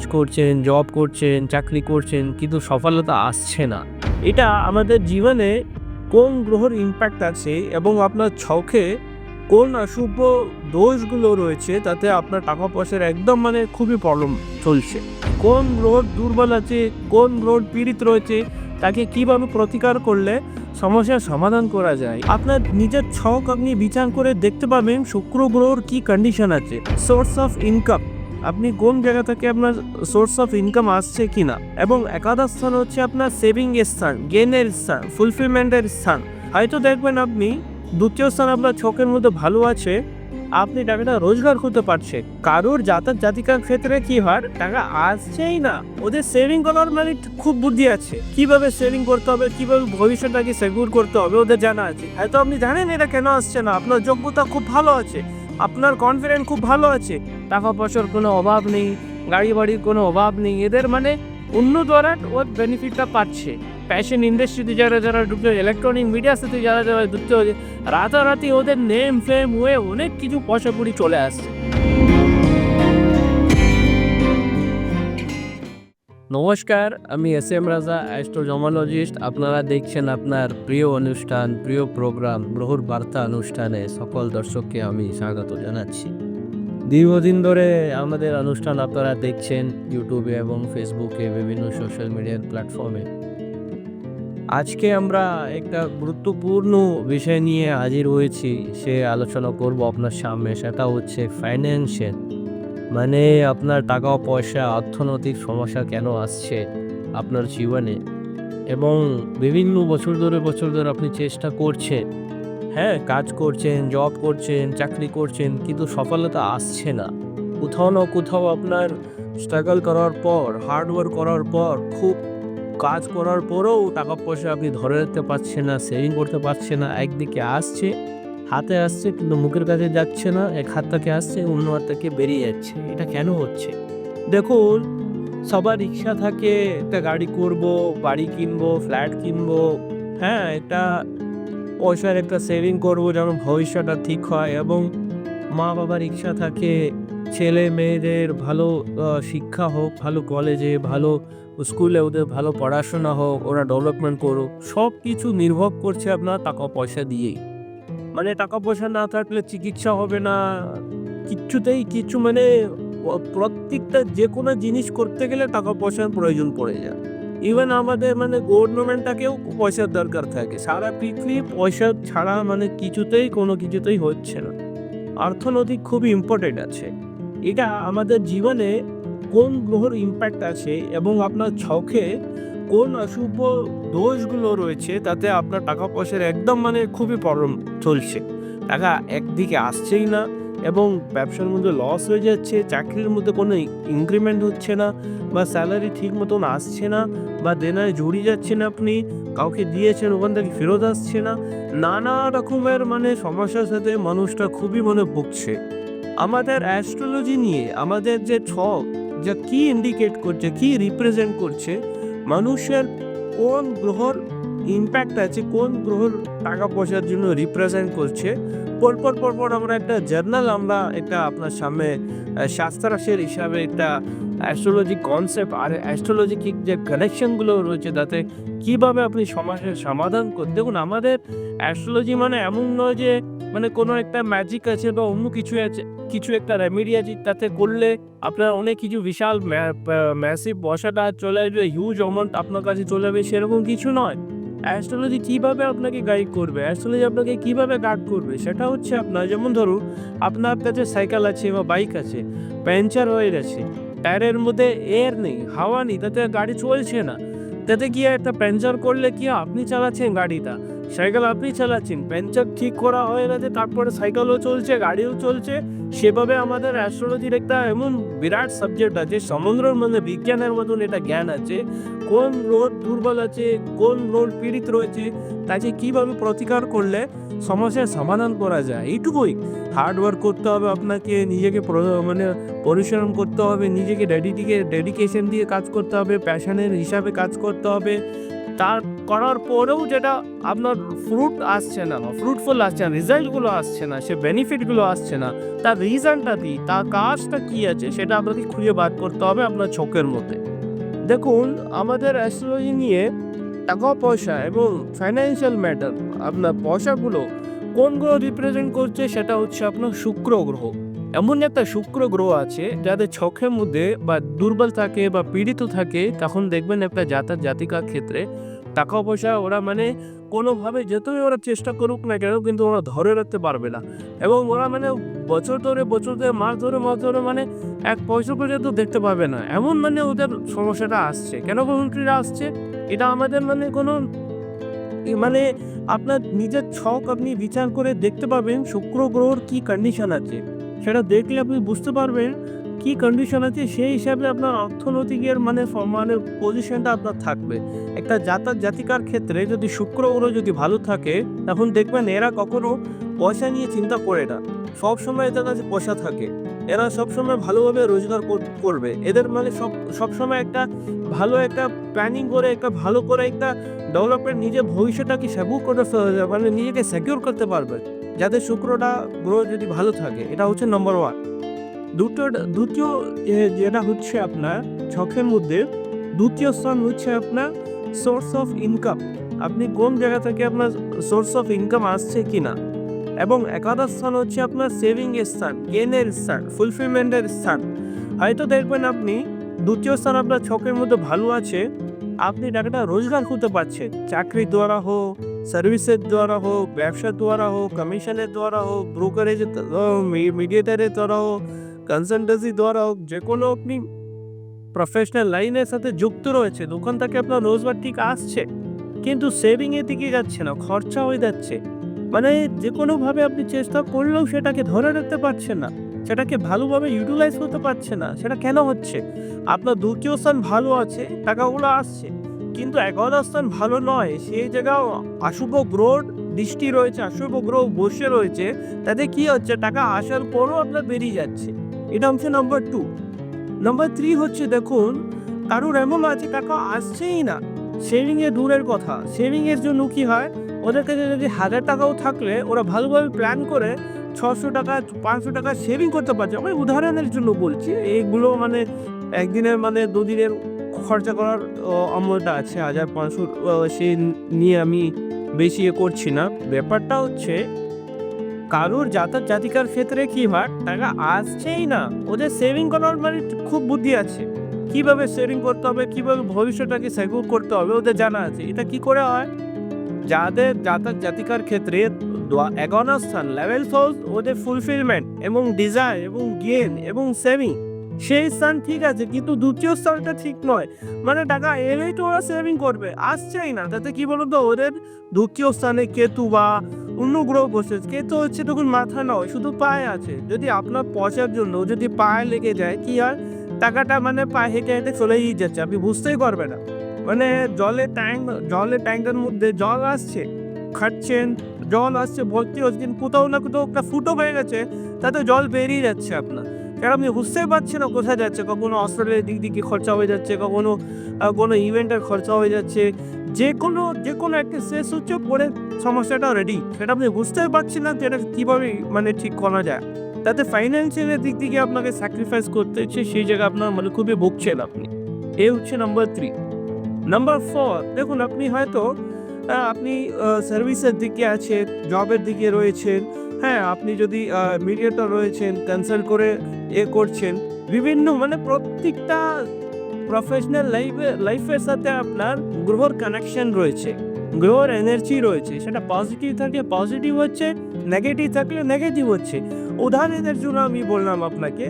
কাজ করছেন জব করছেন, চাকরি করছেন, কিন্তু সফলতা আসছে না। এটা আমাদের জীবনে কোন গ্রহর ইম্প্যাক্ট আছে এবং আপনার ছকে কোন অশুভ দোষগুলো রয়েছে তাতে আপনার টাকা পয়সার একদম মানে খুবই প্রবলেম চলছে। কোন গ্রহ দুর্বল আছে, কোন গ্রহ পীড়িত রয়েছে, তাকে কীভাবে প্রতিকার করলে সমস্যার সমাধান করা যায়? আপনার নিজের ছক আপনি বিচার করে দেখতে পাবেন শুক্র গ্রহর কী কন্ডিশন আছে। সোর্স অফ ইনকাম আপনি কোন জায়গা থেকে আপনার সোর্স অফ ইনকাম আসছে কিনা? এবং একাদশ স্থান হচ্ছে আপনার সেভিং এর স্থান গেনের স্থান ফুলফিলমেন্টের স্থান। হয়তো দেখবেন আপনি দ্বিতীয় স্থান আপনার ছকের মধ্যে ভালো আছে, আপনি টাকাটা রোজগার করতে পারছে কারোর জাতক জাতিকার ক্ষেত্রে কি হয়? টাকা আসছেই না। ওদের সেভিং করার মানে খুব বুদ্ধি আছে। কীভাবে সেভিং করতে হবে, কীভাবে ভবিষ্যৎটাকে সেগুর করতে হবে, ওদের জানা আছে। হয়তো আপনি জানেন এটা কেন আসছে না। আপনার যোগ্যতা খুব ভালো আছে। আপনার কনফিডেন্স খুব ভালো আছে। টাকা পয়সার কোনো অভাব নেই গাড়ি বাড়ির কোনো অভাব নেই। এদের মানে অন্য দ্বারা ওর বেনিফিটটা পাচ্ছে। ফ্যাশন ইন্ডাস্ট্রিতে যারা যারা ঢুকছে ইলেকট্রনিক মিডিয়ার সাথে যারা যারা ঢুকতে হয়েছে রাতারাতি ওদের নেম ফেম হয়ে অনেক কিছু পয়সা পুরি চলে আসছে। নমস্কার, আমি এস এম রাজা অ্যাস্ট্রোজমালজিস্ট আপনারা দেখছেন আপনার প্রিয় অনুষ্ঠান, প্রিয় প্রোগ্রাম গ্রহর বার্তা অনুষ্ঠানে সকল দর্শককে আমি স্বাগত জানাচ্ছি। দীর্ঘদিন ধরে আমাদের অনুষ্ঠান আপনারা দেখছেন ইউটিউবে এবং ফেসবুকে, বিভিন্ন সোশ্যাল মিডিয়ার প্ল্যাটফর্মে। আজকে আমরা একটা গুরুত্বপূর্ণ বিষয় নিয়ে হাজির হয়েছি, সে আলোচনা করব আপনার সামনে, সেটা হচ্ছে ফাইন্যান্সিয়াল মানে আপনার টাকা, পয়সা, অর্থনৈতিক সমস্যা কেন আসছে আপনার জীবনে? এবং বিভিন্ন বছর ধরে বছর ধরে আপনি চেষ্টা করছেন হ্যাঁ কাজ করছেন জব করছেন, চাকরি করছেন, কিন্তু সফলতা আসছে না। কোথাও না কোথাও আপনার স্ট্রাগল করার পর হার্ডওয়ার্ক করার পর, খুব কাজ করার পরেও টাকা পয়সা আপনি ধরে রাখতে পারছেন না সেভিং করতে পারছেন না, একদিকে আসছে, হাতে আসছে, কিন্তু মুখের কাছে যাচ্ছে না, এক হাত থেকে আসছে, অন্য হাত থেকে বেরিয়ে যাচ্ছে। এটা কেন হচ্ছে? দেখুন, সবার ইচ্ছা থাকে, একটা গাড়ি করব, বাড়ি কিনবো ফ্ল্যাট কিনবো হ্যাঁ একটা পয়সার একটা সেভিং করব যেন ভবিষ্যৎটা ঠিক হয় এবং মা বাবার ইচ্ছা থাকে, ছেলে মেয়েদের ভালো শিক্ষা হোক, ভালো কলেজে ভালো স্কুলে ওদের ভালো পড়াশোনা হোক, ওরা ডেভেলপমেন্ট করুক সব কিছু নির্ভর করছে আপনার টাকা পয়সা দিয়েই। মানে টাকা পয়সা না থাকলে চিকিৎসা হবে না, কিচ্ছুতেই কিছু মানে প্রত্যেকটা যে কোনো জিনিস করতে গেলে টাকা পয়সার প্রয়োজন পড়ে যায়। ইভেন আমাদের মানে গভর্নমেন্টটাকেও পয়সার দরকার থাকে। সারা পৃথিবী পয়সা ছাড়া মানে কিছুতেই কোনো কিছুতেই হচ্ছে না। অর্থনৈতিক খুবই ইম্পর্টেন্ট আছে। এটা আমাদের জীবনে কোন গ্রহর ইম্প্যাক্ট আছে এবং আপনার ছকে কোন অশুভ দোষগুলো রয়েছে তাতে আপনার টাকা পয়সার একদম মানে খুবই প্রবলেম চলছে। টাকা একদিকে আসছেই না এবং ব্যবসার মধ্যে লস হয়ে যাচ্ছে, চাকরির মধ্যে কোনো ইনক্রিমেন্ট হচ্ছে না, বা স্যালারি ঠিক মতন আসছে না, বা দেনায় জড়িয়ে যাচ্ছেন আপনি, কাউকে দিয়েছেন ওখান থেকে ফেরত আসছে না, নানা রকমের মানে সমস্যার সাথে মানুষটা খুবই মনে ভুগছে। আমাদের অ্যাস্ট্রোলজি নিয়ে, আমাদের যে ছক যা কি ইন্ডিকেট করছে, কি রিপ্রেজেন্ট করছে, মানুষের কোন গ্রহর ইম্প্যাক্ট আছে, কোন গ্রহর টাকা পয়সার জন্য রিপ্রেজেন্ট করছে পরপর পরপর আমরা একটা জার্নাল আমরা একটা আপনার সামনে আহ, শাস্ত্রাংশের হিসাবে একটা অ্যাস্ট্রোলজি কনসেপ্ট আর অ্যাস্ট্রোলজিক যে কানেকশনগুলো রয়েছে তাতে কীভাবে আপনি সমস্যার সমাধান করতে দেখুন আমাদের অ্যাস্ট্রোলজি মানে এমন নয় যে মানে কোনো একটা ম্যাজিক আছে বা অন্য কিছু আছে কিছু একটা রেমেডি আছে তাতে করলে আপনার অনেক কিছু বিশাল ম্যাসিভ বসাটা চলে আসবে হিউজ অ্যামাউন্ট আপনার কাছে চলে যাবে সেরকম কিছু নয়। অ্যাস্ট্রোলজি কীভাবে আপনাকে গাইড করবে? অ্যাস্ট্রোলজি আপনাকে কীভাবে গাইড করবে? সেটা হচ্ছে আপনার, যেমন ধরুন, আপনার কাছে সাইকেল আছে বা বাইক আছে পাংচার হয়ে গেছে টায়ারের মধ্যে এয়ার নেই, হাওয়া নেই, তাতে গাড়ি চলছে না। তাতে কি একটা পাংচার করলে কি আপনি চালাচ্ছেন গাড়িটা। সাইকেল আপনি চালাচ্ছেন পাংচার ঠিক করা হয়ে গেছে, তারপরে সাইকেলও চলছে, গাড়িও চলছে সেভাবে আমাদের অ্যাস্ট্রোলজির একটা এমন বিরাট সাবজেক্ট আছে, সমুদ্রের মধ্যে বিজ্ঞানের মতন এটা জ্ঞান আছে, কোন রোড দুর্বল আছে, কোন রোড পীড়িত রয়েছে, তাকে কীভাবে প্রতিকার করলে সমস্যার সমাধান করা যায়, এইটুকুই। হার্ডওয়ার্ক করতে হবে আপনাকে, নিজেকে মানে পরিশ্রম করতে হবে, নিজেকে ডেডিটিকে ডেডিকেশন দিয়ে কাজ করতে হবে প্যাশনের হিসাবে কাজ করতে হবে। তার করার পরেও যেটা আপনার ফ্রুট আসছে না ফ্রুটফুল আসছে না রেজাল্টগুলো আসছে না, সে বেনিফিটগুলো আসছে না, তার রিজনটা কি, তার কাজটা কী আছে, সেটা আপনাকে খুঁজে বার করতে হবে আপনার চোখের মধ্যে। দেখুন, আমাদের অ্যাস্ট্রোলজি নিয়ে টাকা, পয়সা এবং ফাইন্যান্সিয়াল ম্যাটার আপনার পয়সাগুলো কোন গ্রহ রিপ্রেজেন্ট করছে, সেটা হচ্ছে আপনার শুক্র গ্রহ। এমন একটা শুক্র গ্রহ আছে, যাদের চোখের মধ্যে বা দুর্বল থাকে বা পীড়িত থাকে, তখন দেখবেন একটা জাতার জাতিকার ক্ষেত্রে টাকা পয়সা ওরা মানে কোনোভাবে যতই ওরা চেষ্টা করুক না কেন, কিন্তু ওরা ধরে রাখতে পারবে না। এবং ওরা মানে বছর ধরে বছর ধরে, মাস ধরে মাস ধরে মানে এক পয়সা পর্যন্ত দেখতে পাবে না। এমন মানে ওদের সমস্যাটা আসছে। কেন কমিউনিটিরা আসছে? এটা আমাদের মানে কোনো মানে আপনার নিজের ছক আপনি বিচার করে দেখতে পাবেন শুক্র গ্রহর কী কন্ডিশন আছে। সেটা দেখলে আপনি বুঝতে পারবেন কি কন্ডিশন আছে, সেই হিসাবে আপনার অর্থনৈতিকের মানে মানে পজিশনটা আপনার থাকবে। একটা জাতক জাতিকার ক্ষেত্রে যদি শুক্র গ্রহ যদি ভালো থাকে, তখন দেখবেন এরা কখনো পয়সা নিয়ে চিন্তা করে না। সব সময় এদের কাছে পয়সা থাকে। এরা সবসময় ভালোভাবে রোজগার কর- করবে। এদের মানে সব সবসময় একটা ভালো একটা প্ল্যানিং করে, একটা ভালো করে একটা ডেভেলপমেন্ট নিজের ভবিষ্যৎটাকে সেবু করে মানে নিজেকে সিকিউর করতে পারবে। যাদের শুক্রটা গ্রহ যদি ভালো থাকে, এটা হচ্ছে নম্বর ওয়ান দুটো, দ্বিতীয় যেটা হচ্ছে আপনার ছকের মধ্যে, দ্বিতীয় স্থান হচ্ছে আপনার সোর্স অফ ইনকাম আপনি কোন জায়গা থেকে আপনার সোর্স অফ ইনকাম আসছে কি না এবং একাদশ স্থান হচ্ছে আপনার সেভিং স্থান গেনের স্থান ফুলফিলমেন্টের স্থান। হয়তো দেখবেন আপনি দ্বিতীয় স্থান আপনার ছকের মধ্যে ভালো আছে, আপনি টাকাটা রোজগার করতে পারছেন চাকরির দ্বারা হোক সার্ভিসের দ্বারা হোক, ব্যবসার দ্বারা হোক কমিশনের দ্বারা হোক ব্রোকারেজের মিডিয়েটারের দ্বারা হোক কনসালটেন্সি দ্বারা হোক, যে কোনো আপনি প্রফেশনাল লাইনের সাথে যুক্ত রয়েছে, দোকান থেকে আপনার রোজগার ঠিক আসছে, কিন্তু সেভিংয়ের দিকে যাচ্ছে না, খরচা হয়ে যাচ্ছে। মানে যে কোনোভাবে আপনি চেষ্টা করলেও সেটাকে ধরে রাখতে পারছেন না, সেটাকে ভালোভাবে ইউটিলাইজ করতে পারছে না, সেটা কেন হচ্ছে? আপনার স্থান ভালো আছে, টাকাগুলো আসছে কিন্তু একাদশ স্থান ভালো নয়। সেই জায়গাও অশুভ গ্রহ দৃষ্টি রয়েছে, অশুভ গ্রহ বসে রয়েছে। তাতে কি হচ্ছে? টাকা আসার পরও আপনার বেরিয়ে যাচ্ছে। এটা হচ্ছে নাম্বার টু নাম্বার থ্রি হচ্ছে দেখুন, কারোর এমন আছে, টাকা আসছেই না। সেভিং এর দূরের কথা। সেভিং এর জন্য কি হয়? ওদের কাছে যদি হাজার টাকাও থাকলে, ওরা ভালোভাবে প্ল্যান করে ছশো টাকা, পাঁচশো টাকা সেভিং করতে পারছে। আমি উদাহরণের জন্য বলছি এইগুলো মানে একদিনের মানে দুদিনের খরচা করার আমলটা আছে, হাজার পাঁচশো সে নিয়ে আমি বেশি এ করছি না। ব্যাপারটা হচ্ছে, কারোর জাতক জাতিকার ক্ষেত্রে কি হয়, টাকা আসছেই না। ওদের সেভিং করার মানে খুব বুদ্ধি আছে। কীভাবে সেভিং করতে হবে, কীভাবে ভবিষ্যৎটাকে সেভিং করতে হবে, ওদের জানা আছে। এটা কি করে হয়? যাদের জাতক জাতিকার ক্ষেত্রে এগারো স্থান লেভেল সোর্স ওদের ফুলফিলমেন্ট এবং ডিজাইন এবং গেন এবং সেভিং সেই স্থান ঠিক আছে, কিন্তু দ্বিতীয় স্থানটা ঠিক নয়। মানে টাকা এলেই তো ওরা সেভিং করবে, আসছেই না। তাতে কি বলতো? ওদের দ্বিতীয় স্থানে কেতু বা অন্য গ্রহ বসে কেতু হচ্ছে তখন মাথা নয়, শুধু পায়ে আছে। যদি আপনার পয়সার জন্য যদি পায়ে লেগে যায়, কি হয়? টাকাটা মানে পায়ে হেঁটে হেঁটে চলেই যাচ্ছে, আপনি বুঝতেই পারবে না। মানে জলে ট্যাঙ্ক জলের ট্যাঙ্কের মধ্যে জল আসছে খাচ্ছেন জল আসছে, ভর্তি হচ্ছে কোথাও না কোথাও একটা ফুটো হয়ে গেছে, তাতে জল বেরিয়ে যাচ্ছে আপনার। কারণ আপনি বুঝতেই পারছেন না কোথায় যাচ্ছে, কখনো হসপিটালের দিক দিকে খরচা হয়ে যাচ্ছে, কখনো কোনো ইভেন্টের খরচা হয়ে যাচ্ছে। যে কোনো যে কোনো একটা শেষ হচ্ছে, পরে সমস্যাটা রেডি সেটা আপনি বুঝতেই পারছেন না যে এটা কীভাবে মানে ঠিক করা যায়। তাতে ফাইন্যান্সিয়ালের দিক থেকে আপনাকে স্যাক্রিফাইস করতে হচ্ছে, সেই জায়গায় আপনার মানে খুবই ভুগছেন আপনি। এ হচ্ছে নাম্বার থ্রি নাম্বার ফোর দেখুন, আপনি হয়তো আপনি সার্ভিসের দিকে আছেন জবের দিকে রয়েছেন হ্যাঁ আপনি যদি মিডিয়েটর রয়েছেন কনসাল্ট করে এ করছেন, বিভিন্ন মানে প্রত্যেকটা প্রফেশনাল লাইফে লাইফের সাথে আপনার গ্রহর কানেকশন রয়েছে, গ্রহর এনার্জি রয়েছে, সেটা পজিটিভ থাকলে পজিটিভ হচ্ছে নেগেটিভ থাকলে নেগেটিভ হচ্ছে। উদাহরণের জন্য আমি বললাম আপনাকে,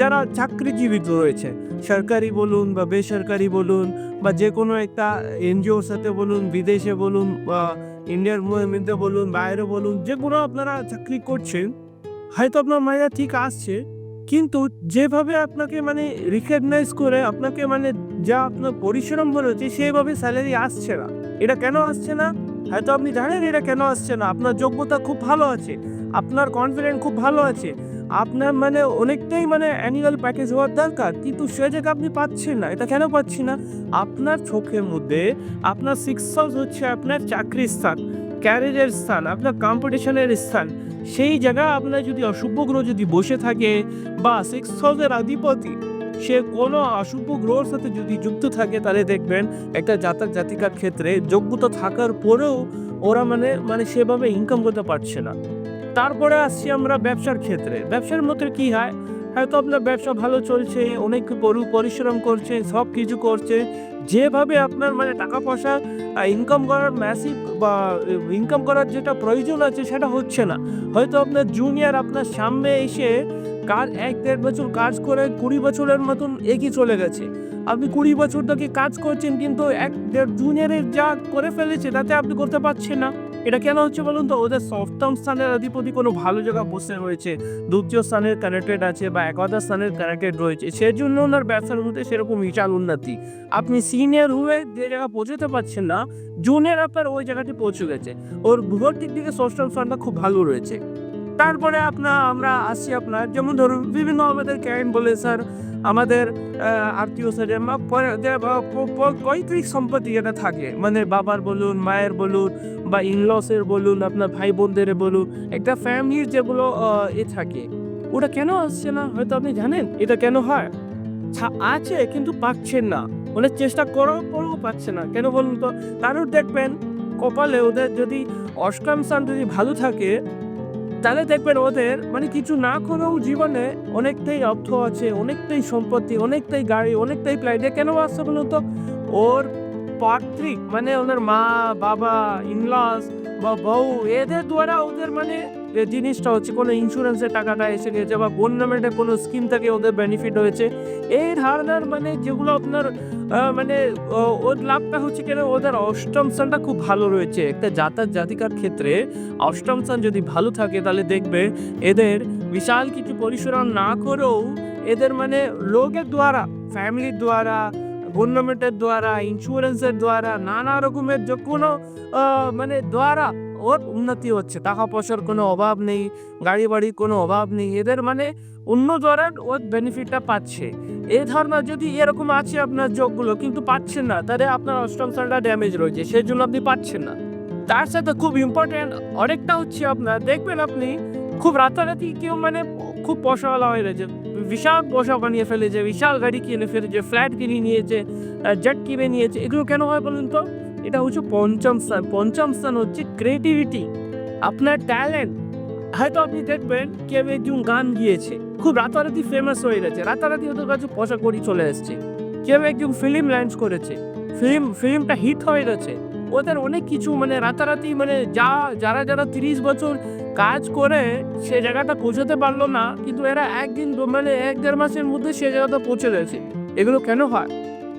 যারা চাকরিজীবিত রয়েছে, সরকারি বলুন বা বেসরকারি বলুন বা যে কোনো একটা এনজিওর সাথে বলুন, বিদেশে বলুন বা ইন্ডিয়ার মধ্যে বলুন, বাইরে বলুন যে কোনো আপনারা চাকরি করছেন, হয়তো আপনার মায়া ঠিক আসছে, কিন্তু যেভাবে আপনাকে মানে রিকগনাইজ করে, আপনাকে মানে যা আপনার পরিশ্রম হচ্ছে সেইভাবে স্যালারি আসছে না। এটা কেন আসছে না? হয়তো আপনি জানেন এটা কেন আসছে না। আপনার যোগ্যতা খুব ভালো আছে, আপনার কনফিডেন্ট খুব ভালো আছে আপনার মানে অনেকটাই মানে অ্যানুয়াল প্যাকেজ হওয়ার দরকার, কিন্তু সে জায়গা আপনি পাচ্ছেন না, এটা কেন পাচ্ছি না? আপনার চোখের মধ্যে আপনার সিক্স হাউস হচ্ছে আপনার চাকরির স্থান ক্যারিয়ারের স্থান, আপনার কম্পিটিশনের স্থান, সেই জায়গা আপনার যদি অশুভ গ্রহ যদি বসে থাকে বা সিক্স হাউসের অধিপতি সে কোনো অশুভ গ্রহর সাথে যদি যুক্ত থাকে, তাহলে দেখবেন একটা জাতক জাতিকার ক্ষেত্রে যোগ্যতা থাকার পরেও ওরা মানে মানে সেভাবে ইনকাম করতে পারছে না। তারপরে আসছি আমরা ব্যবসার ক্ষেত্রে। ব্যবসার মধ্যে কি হয়? হয়তো আপনার ব্যবসা ভালো চলছে, অনেক পরি- পরিশ্রম করছে, সব কিছু করছে। যেভাবে আপনার মানে টাকা পয়সা ইনকাম করার ম্যাসিভ বা ইনকাম করার যেটা প্রয়োজন আছে সেটা হচ্ছে না। হয়তো আপনার জুনিয়র আপনার সামনে এসে কাজ এক দেড় বছর কাজ করে কুড়ি বছরের মতন এগিয়ে চলে গেছে। আপনি কুড়ি বছর থেকে কাজ করছেন কিন্তু এক দেড় জুনিয়রের যা করে ফেলেছে তাতে আপনি করতে পারছেন না। এটা কেন হচ্ছে বলুন তো? ওদের সপ্তম স্থানের অধিপতি কোনো ভালো জায়গা বসে রয়েছে, দ্বিতীয় স্থানের কানেক্টেড আছে বা একাদশ স্থানের কানেক্টেড রয়েছে। সেজন্য ওনার ব্যবসার মধ্যে সেরকম বিশাল উন্নতি। আপনি সিনিয়র হয়ে যে জায়গা পৌঁছতে পারছেন না জুনিয়র আপনার ওই জায়গাটি পৌঁছে গেছে। ওর ভূগোল দিক থেকে সপ্তম স্থানটা খুব ভালো রয়েছে। তারপরে আপনার আমরা আসি আপনার, যেমন ধরুন, বিভিন্ন আমাদের ক্যারেন্ট বলে, স্যার, আমাদের আত্মীয় স্বজন বা পৈতৃক সম্পত্তি যেটা থাকে মানে বাবার বলুন, মায়ের বলুন, বা ইনলসের বলুন, আপনার ভাই বোনদের বলুন, একটা ফ্যামিলির যেগুলো এ থাকে ওটা কেন আসছে না? হয়তো আপনি জানেন, এটা কেন হয়? আছে, কিন্তু পাচ্ছেন না অনেক চেষ্টা করার পরেও পাচ্ছে না, কেন বলুন তো? কারোর দেখবেন, কপালে ওদের যদি অষ্টম স্থান যদি ভালো থাকে তাহলে দেখবেন ওদের মানে কিছু না করেও জীবনে অনেকটাই অর্থ আছে, অনেকটাই সম্পত্তি, অনেকটাই গাড়ি, অনেকটাই প্লাইডে কেন আসছে বলুন তো? ওর পাত্রিক মানে ওনার মা, বাবা ইনলাস বা বউ, এদের দ্বারা ওদের মানে জিনিসটা হচ্ছে কোনো ইন্স্যুরেন্সের টাকাটা এসে গেছে বা গভর্নমেন্টের কোনো স্কিম থেকে ওদের বেনিফিট হয়েছে। এই ধারণার মানে যেগুলো আপনার মানে ওর লাভটা হচ্ছে কেন ওদের অষ্টম স্থানটা খুব ভালো রয়েছে। একটা জাতার জাতিকার ক্ষেত্রে অষ্টম স্থান যদি ভালো থাকে তাহলে দেখবে এদের বিশাল কিছু পরিশ্রম না করেও এদের মানে লোকের দ্বারা, ফ্যামিলির দ্বারা গভর্নমেন্টের দ্বারা ইন্স্যুরেন্সের দ্বারা, নানা রকমের যে কোনো মানে দ্বারা ওর উন্নতি হচ্ছে। টাকা পয়সার কোনো অভাব নেই গাড়ি বাড়ির কোনো অভাব নেই। এদের মানে অন্য দ্বারা ওর বেনিফিটটা পাচ্ছে। এই ধারণা যদি এরকম আছে আপনার যোগগুলো, কিন্তু পাচ্ছেন না, তাহলে আপনার অষ্টম স্থানটা ড্যামেজ রয়েছে সেই জন্য আপনি পাচ্ছেন না। তার সাথে খুব ইম্পর্টেন্ট অনেকটা হচ্ছে আপনার, দেখবেন আপনি খুব রাতারাতি কেউ মানে খুব পয়সাওয়ালা হয়ে রয়েছে। বিশাল পয়সা বানিয়ে ফেলেছে, বিশাল গাড়ি কিনে ফেলেছে ফ্ল্যাট কিনে নিয়েছে জেট কিনে নিয়েছে। এগুলো কেন হয় বলুন তো? এটা হচ্ছে পঞ্চম স্থান পঞ্চম স্থান হচ্ছে ক্রিয়েটিভিটি আপনার ট্যালেন্ট হয়তো আপনি দেখবেন, কেউ একজন গান গিয়েছে। খুব রাতারাতি ফেমাস হয়ে গেছে। রাতারাতি ওদের কাছে পয়সা করি চলে এসছে। কেউ একজন ফিল্ম লঞ্চ করেছে। ফিল্ম ফিল্মটা হিট হয়ে গেছে। ওদের অনেক কিছু মানে রাতারাতি মানে যা, যারা যারা তিরিশ বছর কাজ করে, সে জায়গাটা পৌঁছাতে পারল না। কিন্তু এরা একদিন মানে এক দেড় মাসের মধ্যে সে জায়গাটা পৌঁছে গেছে। এগুলো কেন হয়?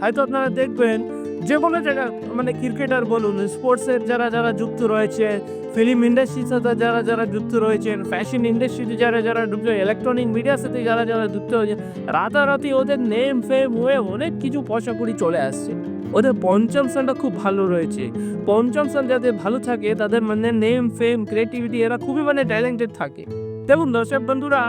হয়তো আপনারা দেখবেন যে কোনো জায়গা মানে ক্রিকেটার বলুন, স্পোর্টসের যারা যারা যুক্ত রয়েছে ফিল্ম ইন্ডাস্ট্রির সাথে যারা যারা যুক্ত রয়েছেন ফ্যাশন ইন্ডাস্ট্রিতে যারা যারা যুক্ত ইলেকট্রনিক মিডিয়ার সাথে যারা যারা যুক্ত হয়েছে রাতারাতি ওদের নেম ফেম হয়ে অনেক কিছু পয়সা করি চলে আসছে। ওদের পঞ্চম স্থানটা খুব ভালো রয়েছে। পঞ্চম স্থান যাদের ভালো থাকে, তাদের মানে নেম ফেম ক্রিয়েটিভিটি এরা খুবই মানে ট্যালেন্টেড থাকে। দেখুন দর্শক বন্ধুরা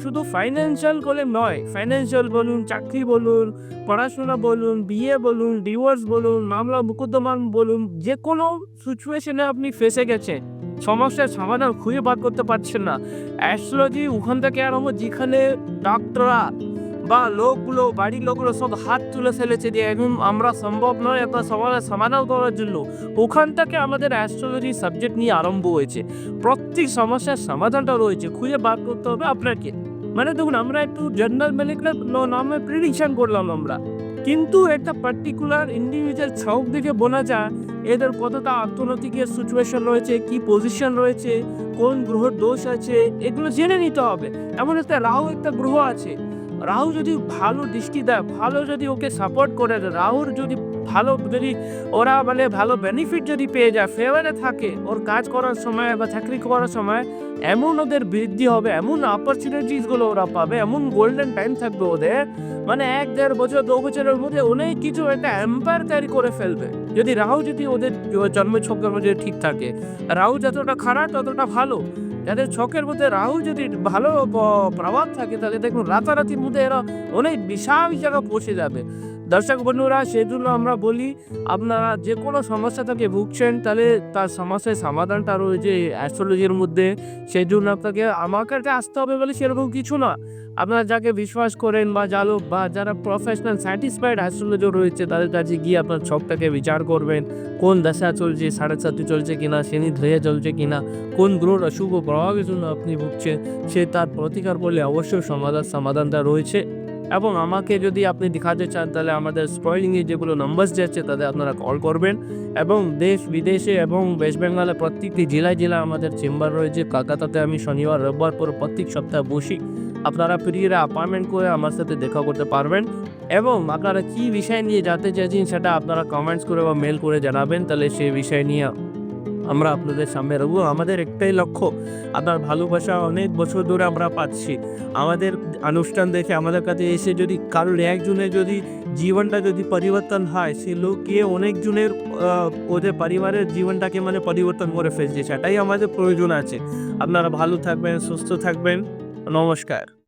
শুধু ফাইন্যান্সিয়াল করে নয় ফাইন্যান্সিয়াল বলুন, চাকরি বলুন, পড়াশোনা বলুন, বিয়ে বলুন ডিভোর্স বলুন, মামলা মুকদ্দমান বলুন, যে কোনো সিচুয়েশনে আপনি ফেসে গেছেন। সমস্যার সমাধান খুঁজে বার করতে পারছেন না। অ্যাস্ট্রোলজি ওখান থেকে আরম্ভ, যেখানে ডাক্তাররা বা লোকগুলো, বাড়ির লোকগুলো সব হাত তুলে ফেলেছে যে এখন আমরা সম্ভব নয় একটা সমাধান সমাধান করার জন্য। ওখান থেকে আমাদের অ্যাস্ট্রোলজি সাবজেক্ট নিয়ে আরম্ভ হয়েছে। প্রত্যেক সমস্যার সমাধানটা রয়েছে, খুঁজে বার করতে হবে আপনাকে। মানে দেখুন, আমরা একটু জেনারেল মেলিকুলার নামে প্রিডিকশন করলাম আমরা। কিন্তু একটা পার্টিকুলার ইন্ডিভিজুয়াল ছক দেখে বোনা যায়, এদের কতটা অর্থনৈতিক সিচুয়েশন রয়েছে, কি পজিশন রয়েছে, কোন গ্রহের দোষ আছে, এগুলো জেনে নিতে হবে। এমন একটা রাহু একটা গ্রহ আছে। রাহু যদি ভালো দৃষ্টি দেয়, ভালো যদি ওকে সাপোর্ট করে দেয় রাহুর যদি ভালো যদি ওরা মানে ভালো বেনিফিট যদি পেয়ে যায় ফেভারে থাকে, ওর কাজ করার সময় বা চাকরি করার সময় এমন ওদের বৃদ্ধি হবে, এমন অপরচুনিটিসগুলো ওরা পাবে, এমন গোল্ডেন টাইম থাকবে ওদের মানে এক দেড় বছর, দু বছরের মধ্যে অনেক কিছু একটা এম্পায়ার তৈরি করে ফেলবে। যদি রাহু যদি ওদের জন্ম ছকের মধ্যে ঠিক থাকে রাহু যতটা খারাপ ততটা ভালো। যাদের ছকের মধ্যে রাহু যদি ভালো প্রভাব থাকে তাহলে দেখুন রাতারাতির মধ্যে এরা অনেক বিশাল জায়গা পৌঁছে যাবে। দর্শক বন্ধুরা সেই জন্য আমরা বলি, আপনারা যে কোনো সমস্যা থেকে ভুগছেন, তাহলে তার সমস্যার সমাধানটা রয়েছে অ্যাস্ট্রোলজির মধ্যে। সেই জন্য আপনাকে, আমার কাছে আসতে হবে বলে সেরকম কিছু না। আপনারা যাকে বিশ্বাস করেন বা জালো বা যারা প্রফেশনাল স্যাটিসফাইড অ্যাস্ট্রোলজি রয়েছে, তাদের কাছে গিয়ে আপনার ছকটাকে বিচার করবেন, কোন দশা চলছে, সাড়ে সাথে চলছে কিনা, শনি ধরে চলছে কিনা, কোন গ্রহর অশুভ প্রভাবের জন্য আপনি ভুগছেন, সে তার প্রতিকার বলে অবশ্যই সমাধান, সমাধানটা রয়েছে। এবং আমাকে যদি আপনি দেখাতে চান, তাহলে আমাদের স্পয়লিংয়ে যেগুলো নাম্বারস যাচ্ছে তাদের আপনারা কল করবেন। এবং দেশ বিদেশে এবং ওয়েস্ট বেঙ্গলে প্রত্যেকটি জেলায় জেলায় আমাদের চেম্বার রয়েছে। কলকাতাতে আমি শনিবার, রোববার পর প্রত্যেক সপ্তাহে বসি। আপনারা ফ্রিরে অ্যাপয়েন্টমেন্ট করে আমার সাথে দেখা করতে পারবেন। এবং আপনারা কী বিষয় নিয়ে জানতে চাইছেন, সেটা আপনারা কমেন্টস করে বা মেল করে জানাবেন। তাহলে সেই বিষয় নিয়ে আমরা আপনাদের সামনে রাখব। আমাদের একটাই লক্ষ্য, আপনার ভালোবাসা অনেক বছর ধরে আমরা পাচ্ছি। আমাদের অনুষ্ঠান দেখে আমাদের কাছে এসে যদি কারোর একজনের যদি জীবনটা যদি পরিবর্তন হয়, সে লোক গিয়ে অনেকজনের ওদের পরিবারের জীবনটাকে মানে পরিবর্তন করে ফেলছে। সেটাই আমাদের প্রয়োজন আছে। আপনারা ভালো থাকবেন, সুস্থ থাকবেন। নমস্কার।